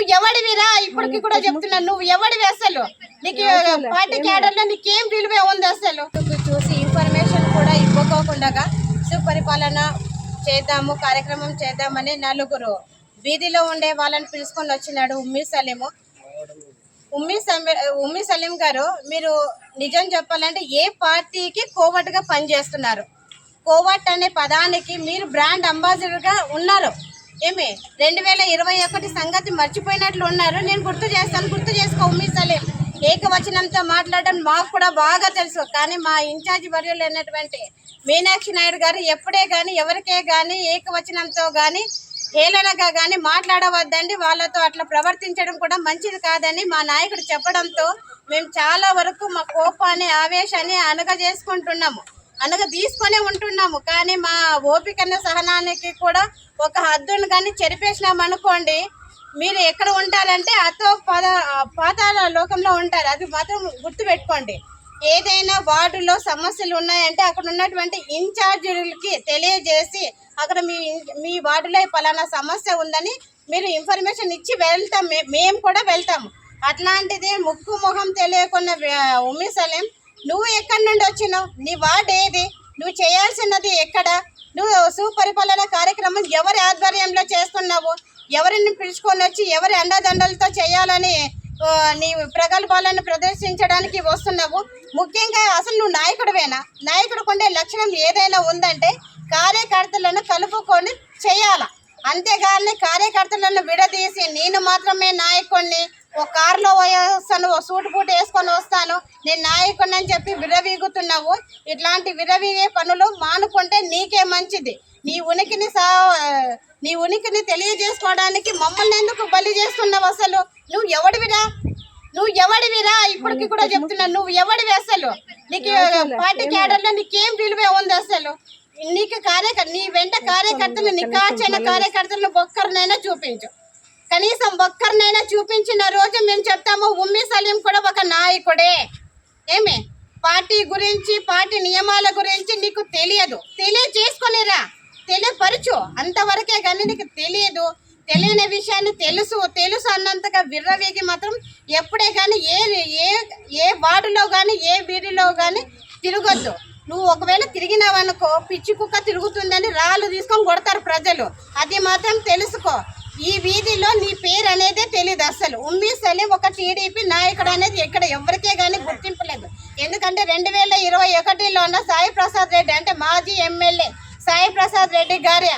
నువ్వు ఎవడివిరా ఇప్పటికి కూడా చెప్తున్నా నువ్వు ఎవడివి అసలు? నీకు పార్టీ క్యాడర్లో నీకేం విలువే ఉంది అసలు? చూసి ఇన్ఫర్మేషన్ కూడా ఇవ్వకోకుండా సుపరిపాలన చేద్దాము కార్యక్రమం చేద్దామని నలుగురు వీధిలో ఉండే వాళ్ళని పిలుచుకొని వచ్చినాడు ఉమ్మి సలీము. ఉమ్మి ఉమ్మి సలీం గారు మీరు నిజం చెప్పాలంటే ఏ పార్టీకి కోవట్గా పనిచేస్తున్నారు? కోవట్ అనే పదానికి మీరు బ్రాండ్ అంబాసిడర్గా ఉన్నారు. ఏమి రెండు వేల ఇరవై ఒకటి సంగతి మర్చిపోయినట్లు ఉన్నారు. నేను గుర్తు చేస్తాను గుర్తు చేసుకో ఉమ్మి ఏకవచనంతో మాట్లాడడం మాకు కూడా బాగా తెలుసు కానీ మా ఇన్ఛార్జ్ వర్యులు అయినటువంటి మీనాక్షి నాయుడు గారు ఎప్పుడే కానీ ఎవరికే కానీ ఏకవచనంతో కానీ హేళనగా కానీ మాట్లాడవద్దండి. వాళ్ళతో అట్లా ప్రవర్తించడం కూడా మంచిది కాదని మా నాయకుడు చెప్పడంతో మేము చాలా వరకు మా కోపాన్ని ఆవేశాన్ని అనగజేసుకుంటున్నాము. అనగా తీసుకొనే ఉంటున్నాము. కానీ మా ఓపికన్న సహనానికి కూడా ఒక హద్దును కానీ చెరిపేసినాం అనుకోండి మీరు ఎక్కడ ఉంటారంటే అతో పద పాతాల లోకంలో ఉంటారు. అది మాత్రం గుర్తుపెట్టుకోండి. ఏదైనా వార్డులో సమస్యలు ఉన్నాయంటే అక్కడ ఉన్నటువంటి ఇన్ఛార్జీలకి తెలియజేసి అక్కడ మీ మీ వార్డులో పలానా సమస్య ఉందని మీరు ఇన్ఫర్మేషన్ ఇచ్చి వెళ్తాం. మేము కూడా వెళ్తాము. అట్లాంటిది ముక్కు మొహం తెలియకున్న వ్య- ఉమ్మి నువ్వు ఎక్కడి నుండి వచ్చినావు? నీ వార్డ్ ఏది? నువ్వు చేయాల్సినది ఎక్కడ? నువ్వు సుపరిపాలన కార్యక్రమం ఎవరి ఆధ్వర్యంలో చేస్తున్నావు? ఎవరిని పిలుచుకొని వచ్చి ఎవరి అండదండలతో చేయాలని నీ ప్రగల్భాలను ప్రదర్శించడానికి వస్తున్నావు? ముఖ్యంగా అసలు నువ్వు నాయకుడివేనా? నాయకుడు ఉండే లక్షణం ఏదైనా ఉందంటే కార్యకర్తలను కలుపుకొని చేయాల? అంతేగాని కార్యకర్తలను విడదీసి నేను మాత్రమే నాయకుడిని ఒక కారులో వస్తాను ఓ సూట్ బూట్ వేసుకొని వస్తాను. నేను నాయకుడిని అని చెప్పి విరవీగుతున్నావు ఇట్లాంటి విరవీగే పనులు మానుకుంటే నీకే మంచిది. నీ ఉనికిని సా నీ ఉనికిని తెలియజేసుకోవడానికి మమ్మల్ని ఎందుకు బలి చేస్తున్నావు అసలు? నువ్వు ఎవడివిరా? నువ్వు ఎవడివిరా? ఇప్పటికి కూడా చెప్తున్నా నువ్వు ఎవడివి అసలు? నీకు పార్టీ క్యాడర్లో నీకేం విలువే ఉంది అసలు? నీకు కార్యకర్త నీ వెంట కార్యకర్తలు నికాచైన కార్యకర్తలను ఒక్కరినైనా చూపించు. కనీసం ఒక్కరినైనా చూపించిన రోజు మేము చెప్తాము ఉమ్మి సలీం కూడా ఒక నాయకుడే. ఏమి? పార్టీ గురించి పార్టీ నియమాల గురించి నీకు తెలియదు. తెలియజేసుకొనిరా తెలియపరచు. అంతవరకే కానీ నీకు తెలియదు. తెలియని విషయాన్ని తెలుసు. తెలుసు అన్నంతగా విర్రవేగి మాత్రం ఎప్పుడే కానీ ఏ ఏ ఏ వార్డులో కానీ ఏ వీధిలో కానీ తిరగొద్దు. నువ్వు ఒకవేళ తిరిగినావనుకో పిచ్చి కుక్క తిరుగుతుందని రాళ్ళు తీసుకొని కొడతారు ప్రజలు. అది మాత్రం తెలుసుకో. ఈ వీధిలో నీ పేరు అనేదే తెలియదు అసలు. ఉమ్మి సలీం ఒక టీడీపీ నాయకుడు అనేది ఇక్కడ ఎవరికే కానీ గుర్తింపలేదు ఎందుకంటే రెండు వేల ఇరవై ఒకటిలో ఉన్న సాయి ప్రసాద్ రెడ్డి అంటే మాజీ ఎమ్మెల్యే సాయి ప్రసాద్ రెడ్డి గారి.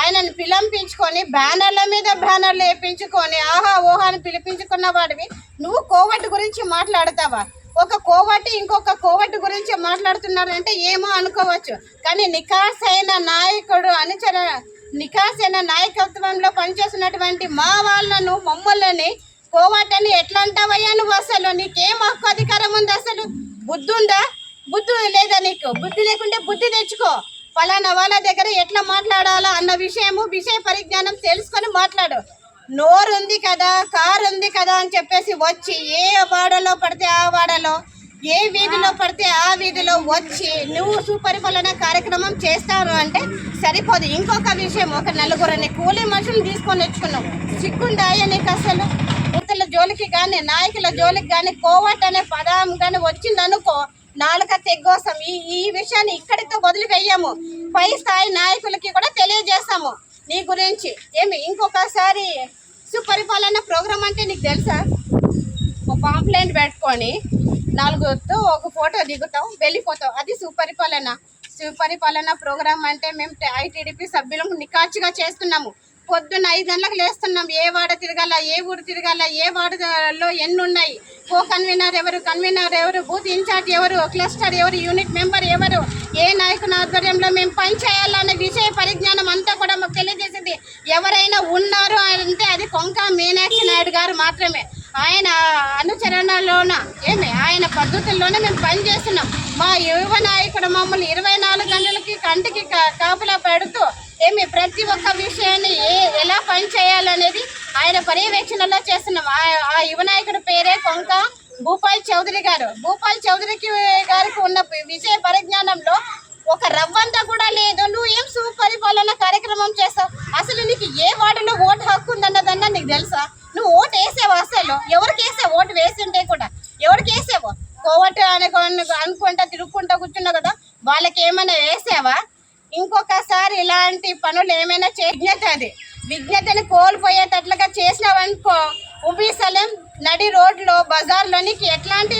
ఆయనను పిలంపించుకొని బ్యానర్ల మీద బ్యానర్లు వేయించుకొని ఆహా ఓహా అని పిలిపించుకున్న వాడివి. నువ్వు కోవట్ గురించి మాట్లాడతావా? ఒక కోవటి ఇంకొక కోవటి గురించి మాట్లాడుతున్నారంటే ఏమో అనుకోవచ్చు. కానీ నికాస్ అయిన నాయకుడు అనుచర నికాస్ నాయకత్వంలో పనిచేస్తున్నటువంటి మా వాళ్ళను మమ్మల్ని కోవాటని ఎట్లా అంటావయ్యా నువ్వు అసలు? నీకేం హక్కు అధికారం ఉంది అసలు? బుద్ధి ఉందా? బుద్ధి లేదా నీకు? బుద్ధి లేకుంటే బుద్ధి తెచ్చుకో. పలానా వాళ్ళ దగ్గర ఎట్లా మాట్లాడాలా అన్న విషయము విషయ పరిజ్ఞానం తెలుసుకొని మాట్లాడు. నోరు ఉంది కదా కారు ఉంది కదా అని చెప్పేసి వచ్చి ఏ వాడలో పడితే ఆ వాడ ఏ వీధిలో పడితే ఆ వీధిలో వచ్చి నువ్వు సుపరిపాలన కార్యక్రమం చేస్తాను అంటే సరిపోదు. ఇంకొక విషయం ఒక నలుగురిని కూలీ మనుషులు తీసుకొని వచ్చుకున్నావు. సిగ్గుండాయ నీకు అసలు? ఇతరుల జోలికి కానీ నాయకుల జోలికి కానీ కోవట్ అనే పదం కానీ వచ్చిందనుకో నాలుక తెగ్గోసం. ఈ ఈ విషయాన్ని ఇక్కడితో వదిలివేయము పై స్థాయి నాయకులకి కూడా తెలియజేస్తాము నీ గురించి. ఏమి ఇంకొకసారి సుపరిపాలన ప్రోగ్రామ్ అంటే నీకు తెలుసా? ఒక పాంప్లెంట్ పెట్టుకొని నాలుగుతో ఒక ఫోటో దిగుతాం వెళ్ళిపోతాం. అది సుపరిపాలన. సుపరిపాలన ప్రోగ్రాం అంటే మేము ఐటీడీపీ సభ్యులం నికాచిగా చేస్తున్నాము. పొద్దున్న ఐదు గంటలకు లేస్తున్నాం. ఏ వాడ తిరగాల ఏ ఊరు తిరగాల ఏ వాడలో ఎన్ని ఉన్నాయి? కో కన్వీనర్ ఎవరు కన్వీనర్ ఎవరు బూత్ ఇన్ఛార్జ్ ఎవరు క్లస్టర్ ఎవరు యూనిట్ మెంబర్ ఎవరు ఏ నాయకుని ఆధ్వర్యంలో మేము పనిచేయాలనే విషయ పరిజ్ఞానం అంతా కూడా మాకు తెలియజేసింది. ఎవరైనా ఉన్నారు అంటే అది కొంక మీనాక్షి నాయుడు గారు మాత్రమే. ఆయన అనుచరణలోన ఏమి ఆయన పద్ధతుల్లోనే మేము పని చేస్తున్నాం మా యువ నాయకుడు మమ్మల్ని ఇరవై నాలుగు గంటలకి కంటికి కా- పెడుతూ ఏమి ప్రతి ఒక్క విషయాన్ని ఏ ఎలా పని చేయాలనేది ఆయన పర్యవేక్షణలో చేస్తున్నాం. ఆ- ఆ యువ నాయకుడి పేరే కొంక భూపాల్ చౌదరి గారు. భూపాల్ చౌదరికి గారికి ఉన్న విజయ పరిజ్ఞానంలో ఒక రవ్వంత కూడా లేదు. నువ్వు ఏం సుపరిపాలన కార్యక్రమం చేస్తావు? అసలు నీకు ఏ వార్డులో ఓటు హక్కు ఉందన్నదన్న నీకు తెలుసా? నువ్వు ఓటు వేసావు అసలు. ఎవరికి వేసావు? ఓటు వేసింటే కూడా. ఎవరికి వేసావు? కోవట్ అనుకో అనుకుంటా తిరుగుకుంటా కూర్చున్నావు కదా. వాళ్ళకి ఏమైనా వేసావా? ఇంకొకసారి ఇలాంటి పనులు ఏమైనా చే విజ్ఞత అది. విజ్ఞతని కోల్పోయేటట్లుగా చేసినావనుకో ఉబీసలేం నడి రోడ్లో బజార్లోనికి ఎట్లాంటి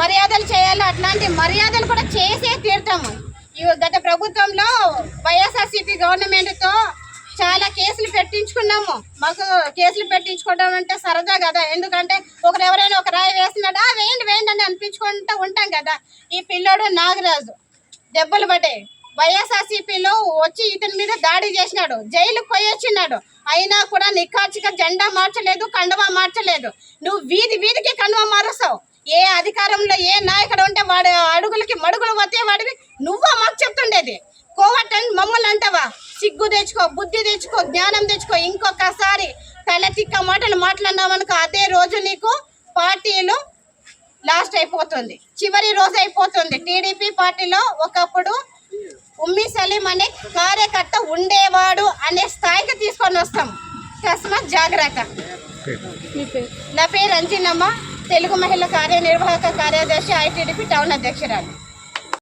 మర్యాదలు చేయాలో అట్లాంటి మర్యాదలు కూడా చేసే తీరుతాము ఈ గత ప్రభుత్వంలో వైఎస్ఆర్సీపీ గవర్నమెంట్తో చాలా కేసులు పెట్టించుకున్నాము. మాకు కేసులు పెట్టించుకోవడం అంటే సరదా కదా. ఎందుకంటే ఒకరు ఎవరైనా ఒక రాయి వేస్తున్నాడా వేయండి వేయండి అని అనిపించుకుంటూ ఉంటాం కదా. ఈ పిల్లోడు నాగరాజు దెబ్బలు పడ్డాయి. వైఎస్ఆర్సీపీలో వచ్చి ఇతని మీద దాడి చేసినాడు. జైలుకు పోయొచ్చినాడు అయినా కూడా నిఖార్చిగా జెండా మార్చలేదు కండవా మార్చలేదు. నువ్వు వీధి వీధికి కండవా మారుస్తావు. ఏ అధికారంలో ఏ నాయకుడు ఉంటే వాడి అడుగులకి మడుగులు వస్తే వాడివి. నువ్వా మాకు చెప్తుండేది. కోవట్ అని మమ్మల్ని అంటావా? సిగ్గు తెచ్చుకో బుద్ధి తెచ్చుకో జ్ఞానం తెచ్చుకో ఇంకొకసారి తల తిక్క మాటలు మాట్లాడినామనుకో అదే రోజు నీకు పార్టీలు లాస్ట్ అయిపోతుంది. చివరి రోజు అయిపోతుంది. టీడీపీ పార్టీలో ఒకప్పుడు ఉమ్మి సలీం అనే కార్యకర్త ఉండేవాడు అనే స్థాయికి తీసుకొని వస్తాం. తస్మాత్ జాగ్రత్త. నా పేరు అంజినమ్మ తెలుగు మహిళా కార్యనిర్వాహక కార్యదర్శి ఐటీడీపీ టౌన్ అధ్యక్షురాలు.